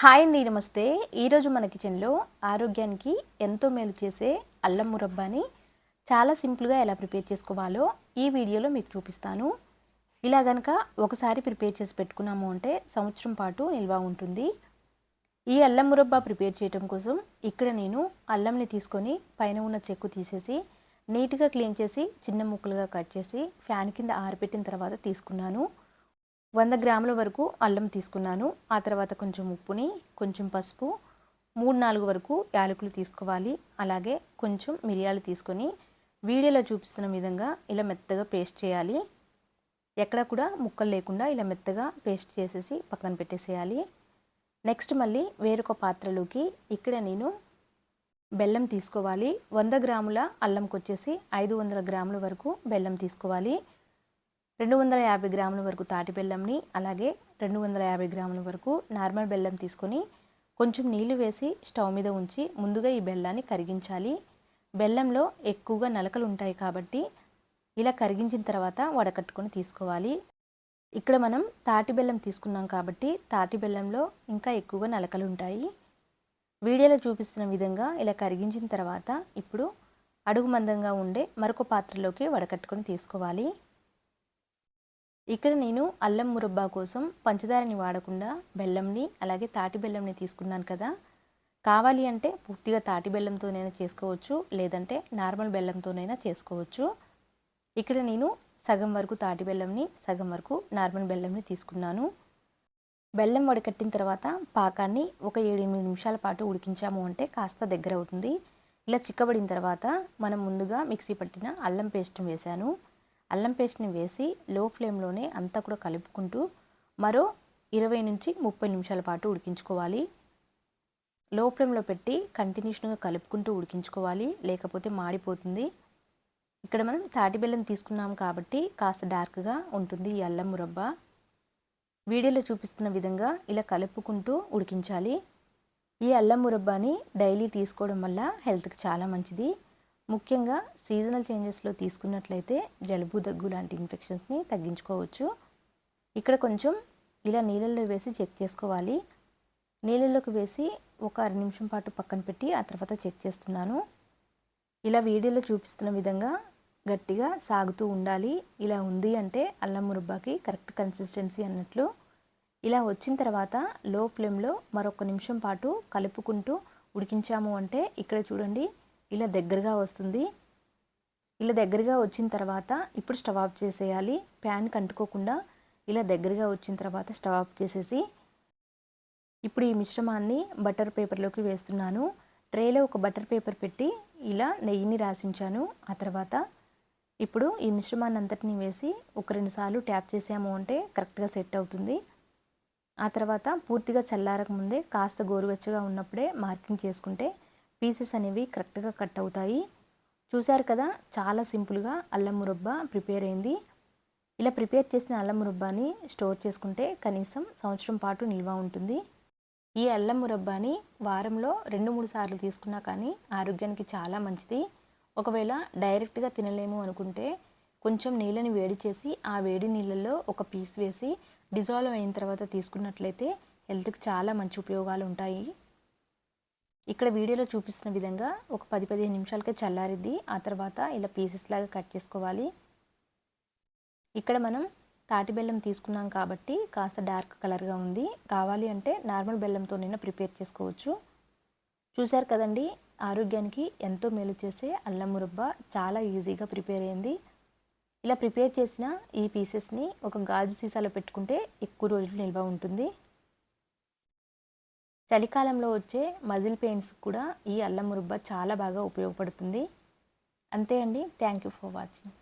Hi అండి నమస్తే. ఈరోజు మన కిచెన్లో ఆరోగ్యానికి ఎంతో మేలు చేసే అల్లం మురబ్బాని చాలా సింపుల్గా ఎలా ప్రిపేర్ చేసుకోవాలో ఈ వీడియోలో మీకు చూపిస్తాను. ఇలా గనక ఒకసారి ప్రిపేర్ చేసి పెట్టుకున్నాము అంటే సంవత్సరం పాటు నిల్వ ఉంటుంది. ఈ అల్లం మురబ్బా ప్రిపేర్ చేయడం కోసం ఇక్కడ నేను అల్లంని తీసుకొని పైన ఉన్న చెక్కు తీసేసి నీట్గా క్లీన్ చేసి చిన్న ముక్కలుగా కట్ చేసి ఫ్యాన్ కింద ఆరిపెట్టిన తర్వాత తీసుకున్నాను. వంద గ్రాముల వరకు అల్లం తీసుకున్నాను. ఆ తర్వాత కొంచెం ఉప్పుని కొంచెం పసుపు మూడు నాలుగు వరకు యాలకులు తీసుకోవాలి. అలాగే కొంచెం మిరియాలు తీసుకొని వీడియోలో చూపిస్తున్న విధంగా ఇలా మెత్తగా పేస్ట్ చేయాలి. ఎక్కడ కూడా ముక్కలు లేకుండా ఇలా మెత్తగా పేస్ట్ చేసేసి పక్కన పెట్టేసేయాలి. నెక్స్ట్ మళ్ళీ వేరొక పాత్రలోకి ఇక్కడ నేను బెల్లం తీసుకోవాలి. వంద గ్రాముల అల్లంకి వచ్చేసి ఐదు వందల గ్రాముల వరకు బెల్లం తీసుకోవాలి. రెండు వందల యాభై గ్రాముల వరకు తాటి బెల్లంని అలాగే రెండు వందల యాభై గ్రాముల వరకు నార్మల్ బెల్లం తీసుకొని కొంచెం నీళ్ళు వేసి స్టవ్ మీద ఉంచి ముందుగా ఈ బెల్లాన్ని కరిగించాలి. బెల్లంలో ఎక్కువగా నలకలు ఉంటాయి కాబట్టి ఇలా కరిగించిన తర్వాత వడకట్టుకొని తీసుకోవాలి. ఇక్కడ మనం తాటి బెల్లం తీసుకున్నాం కాబట్టి తాటి బెల్లంలో ఇంకా ఎక్కువగా నలకలు ఉంటాయి. వీడియోలో చూపిస్తున్న విధంగా ఇలా కరిగించిన తర్వాత ఇప్పుడు అడుగు మందంగా ఉండే మరొక పాత్రలోకి వడకట్టుకొని తీసుకోవాలి. ఇక్కడ నేను అల్లం మురబ్బా కోసం పంచదారని వాడకుండా బెల్లంని అలాగే తాటి బెల్లంని తీసుకున్నాను కదా. కావాలి అంటే పూర్తిగా తాటి బెల్లంతోనైనా చేసుకోవచ్చు లేదంటే నార్మల్ బెల్లంతోనైనా చేసుకోవచ్చు. ఇక్కడ నేను సగం వరకు తాటి బెల్లంని సగం వరకు నార్మల్ బెల్లంని తీసుకున్నాను. బెల్లం వడకట్టిన తర్వాత పాకాన్ని ఒక ఏడెనిమిది నిమిషాల పాటు ఉడికించాము అంటే కాస్త దగ్గర అవుతుంది. ఇలా చిక్కబడిన తర్వాత మనం ముందుగా మిక్సీ పట్టిన అల్లం పేస్ట్ వేశాను. అల్లం పేస్ట్ని వేసి లో ఫ్లేమ్లోనే అంతా కూడా కలుపుకుంటూ మరో ఇరవై నుంచి ముప్పై నిమిషాల పాటు ఉడికించుకోవాలి. లో ఫ్లేమ్లో పెట్టి కంటిన్యూషన్గా కలుపుకుంటూ ఉడికించుకోవాలి. లేకపోతే మాడిపోతుంది. ఇక్కడ మనం తాటి బెల్లం తీసుకున్నాం కాబట్టి కాస్త డార్క్గా ఉంటుంది ఈ అల్లం మురబ్బ. వీడియోలో చూపిస్తున్న విధంగా ఇలా కలుపుకుంటూ ఉడికించాలి. ఈ అల్లం మురబ్బాని డైలీ తీసుకోవడం వల్ల హెల్త్కి చాలా మంచిది. ముఖ్యంగా సీజనల్ చేంజెస్లో తీసుకున్నట్లయితే జలుబు దగ్గు లాంటి ఇన్ఫెక్షన్స్ని తగ్గించుకోవచ్చు. ఇక్కడ కొంచెం ఇలా నీళ్ళల్లో వేసి చెక్ చేసుకోవాలి. నీళ్ళలోకి వేసి ఒక అర నిమిషం పాటు పక్కన పెట్టి ఆ తర్వాత చెక్ చేస్తున్నాను. ఇలా వీడియోలో చూపిస్తున్న విధంగా గట్టిగా సాగుతూ ఉండాలి. ఇలా ఉంది అంటే అల్లం మురబ్బాకి కరెక్ట్ కన్సిస్టెన్సీ అన్నట్లు ఇలా వచ్చిన తర్వాత లో ఫ్లేమ్లో మరొక నిమిషం పాటు కలుపుకుంటూ ఉడికించాము అంటే ఇక్కడ చూడండి ఇలా దగ్గరగా వస్తుంది. ఇలా దగ్గరగా వచ్చిన తర్వాత ఇప్పుడు స్టవ్ ఆఫ్ చేసేయాలి. ప్యాన్కి అంటుకోకుండా ఇలా దగ్గరగా వచ్చిన తర్వాత స్టవ్ ఆఫ్ చేసేసి ఇప్పుడు ఈ మిశ్రమాన్ని బటర్ పేపర్లోకి వేస్తున్నాను. ట్రేలో ఒక బటర్ పేపర్ పెట్టి ఇలా నెయ్యిని రాసించాను. ఆ తర్వాత ఇప్పుడు ఈ మిశ్రమాన్ని అంతటిని వేసి ఒక రెండు సార్లు ట్యాప్ చేసాము అంటే కరెక్ట్గా సెట్ అవుతుంది. ఆ తర్వాత పూర్తిగా చల్లారక ముందే కాస్త గోరువెచ్చగా ఉన్నప్పుడే మార్కింగ్ చేసుకుంటే పీసెస్ అనేవి కరెక్ట్గా కట్ అవుతాయి. చూశారు కదా చాలా సింపుల్గా అల్లం మురబ్బా ప్రిపేర్ అయింది. ఇలా ప్రిపేర్ చేసిన అల్లం మురబ్బాని స్టోర్ చేసుకుంటే కనీసం సంవత్సరం పాటు నిల్వ ఉంటుంది. ఈ అల్లం మురబ్బాని వారంలో రెండు మూడు సార్లు తీసుకున్నా కానీ ఆరోగ్యానికి చాలా మంచిది. ఒకవేళ డైరెక్ట్గా తినలేము అనుకుంటే కొంచెం నీళ్ళని వేడి చేసి ఆ వేడి నీళ్ళల్లో ఒక పీస్ వేసి డిజాల్వ్ అయిన తర్వాత తీసుకున్నట్లయితే హెల్త్కి చాలా మంచి ఉపయోగాలు ఉంటాయి. ఇక్కడ వీడియోలో చూపిస్తున్న విధంగా ఒక పది పదిహేను నిమిషాలకే చల్లారిద్ది. ఆ తర్వాత ఇలా పీసెస్ లాగా కట్ చేసుకోవాలి. ఇక్కడ మనం తాటి బెల్లం తీసుకున్నాం కాబట్టి కాస్త డార్క్ కలర్గా ఉంది. కావాలి అంటే నార్మల్ బెల్లంతోనైనా ప్రిపేర్ చేసుకోవచ్చు. చూశారు కదండి ఆరోగ్యానికి ఎంతో మేలు చేసే అల్లం మురబ్బ చాలా ఈజీగా ప్రిపేర్ అయింది. ఇలా ప్రిపేర్ చేసిన ఈ పీసెస్ని ఒక గాజు సీసాలో పెట్టుకుంటే ఎక్కువ రోజులు నిల్వ ఉంటుంది. చలికాలంలో వచ్చే మజిల్ పెయిన్స్ కూడా ఈ అల్లం మురబ్బ చాలా బాగా ఉపయోగపడుతుంది. అంతే అండి. Thank you for watching